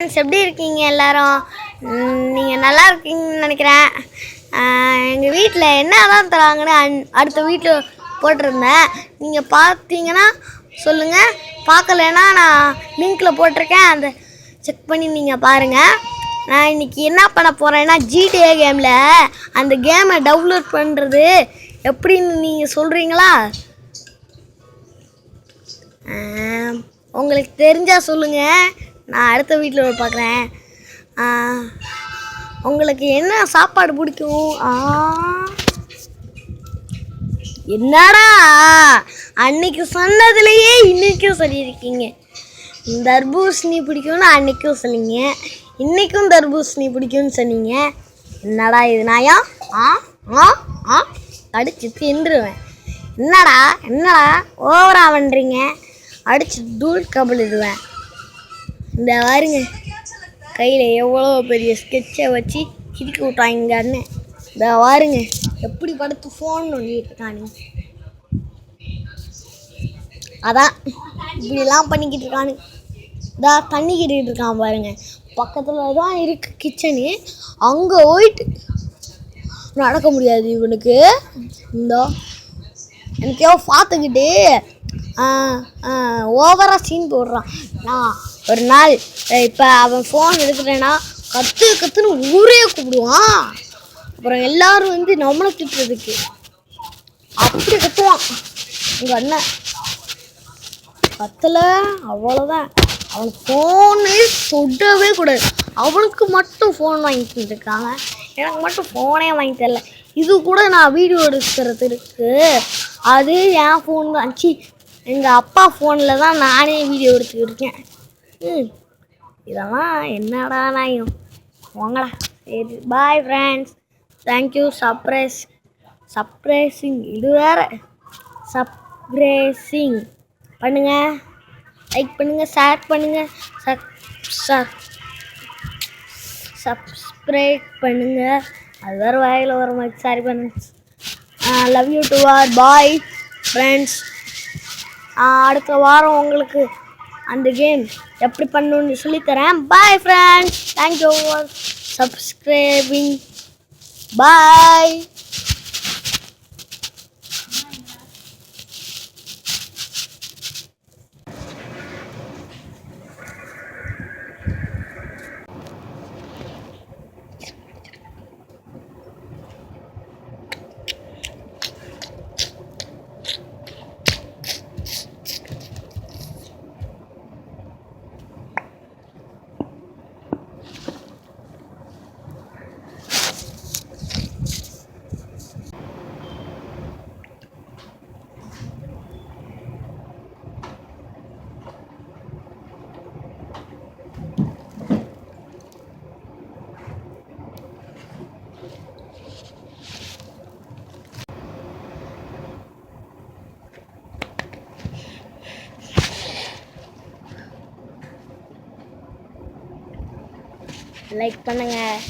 எப்படி இருக்கீங்க எல்லாரும்? நீங்கள் நல்லா இருக்கீங்கன்னு நினைக்கிறேன். எங்கள் வீட்டில் என்ன தான் தராங்கன்னு அன்- அடுத்த வீட்டில் போட்டிருந்தேன். நீங்கள் பார்த்தீங்கன்னா சொல்லுங்கள் பார்க்கலன்னா நான் லிங்க்கில் போட்டிருக்கேன். அந்த செக் பண்ணி நீங்கள் பாருங்கள் நான் இன்னைக்கு என்ன பண்ண போகிறேன்னா ஜிடிஏ கேமில் அந்த கேமை டவுன்லோட் பண்ணுறது எப்படின்னு நீங்கள் சொல்கிறீங்களா உங்களுக்கு தெரிஞ்சால் சொல்லுங்கள் நான் அடுத்த வீட்டில் பார்க்குறேன். உங்களுக்கு என்ன சாப்பாடு பிடிக்கும்? ஆ. என்னடா? அன்னைக்கு சொன்னதுலேயே இன்னைக்கும் சொல்லியிருக்கீங்க. தர்பூசணி பிடிக்கும்னு அன்னைக்கும் சொன்னீங்க. இன்னைக்கும் தர்பூசணி பிடிக்கும்னு சொன்னீங்க. என்னடா இது நாயா? ஆ ஆ ஆ. அடிச்சு தின்றுவேன். என்னடா என்னடா? ஓவரா பண்ணுறீங்க அடிச்சு தூள் கபலிடுவேன். இந்த பாருங்க கையில் எவ்வளோ பெரிய ஸ்கெட்சை வச்சு கிறுக்கி விட்டாங்கன்னு. இந்த பாருங்க எப்படி படுத்து ஃபோன் நோண்டிட்டு இருக்கானுங்க அதான் இப்படிலாம் பண்ணிக்கிட்டு இருக்கானுங்க இதா தண்ணி கிட்டு இருக்கான் பாருங்க. பக்கத்தில் தான் இருக்கு கிச்சனு அங்கே போயிட்டு நடக்க முடியாது இவனுக்கு. இந்த எனக்கு பார்த்துக்கிட்டு ஓவராக சீன் போடுறான். நான் ஒரு நாள் இப்போ அவன் ஃபோன் எடுக்கிறேன்னா கத்து கத்துன்னு ஊரே கூப்பிடுவான். அப்புறம் எல்லாரும் வந்து நம்மளை திட்டுறதுக்கு. அப்படி கத்துவான். உங்கள் அண்ணன். கத்தலை அவ்வளோதான் அவன் ஃபோனே தொடவே கூடாது. அவனுக்கு மட்டும் ஃபோன் வாங்கி தந்துருக்காங்க எனக்கு மட்டும் ஃபோனே வாங்கி தரல. இது கூட நான் வீடியோ எடுக்கிறதுக்கு அது என் ஃபோன் தான். சி எங்கள் அப்பா ஃபோனில் தான் நானே வீடியோ எடுத்துக்கிட்டு இருக்கேன். ம் இதெல்லாம் என்னடா நாயும். வாங்கடா. சரி bye friends thank you surprise surprising இது வேறு. சர்ப்ரைசிங் பண்ணுங்கள் லைக் பண்ணுங்கள் ஷேர் பண்ணுங்கள் சப் சப் சப்ஸ்கிரைப் பண்ணுங்கள் அது வேறு வாயில் வர மாதிரி. சாரி பண்ணுங்க love you to all bye friends அடுத்த வாரம் உங்களுக்கு அந்த கேம் எப்படி பண்ணணும்னு சொல்லித்தரேன். Bye friends thank you for subscribing bye like பண்ணுங்கள்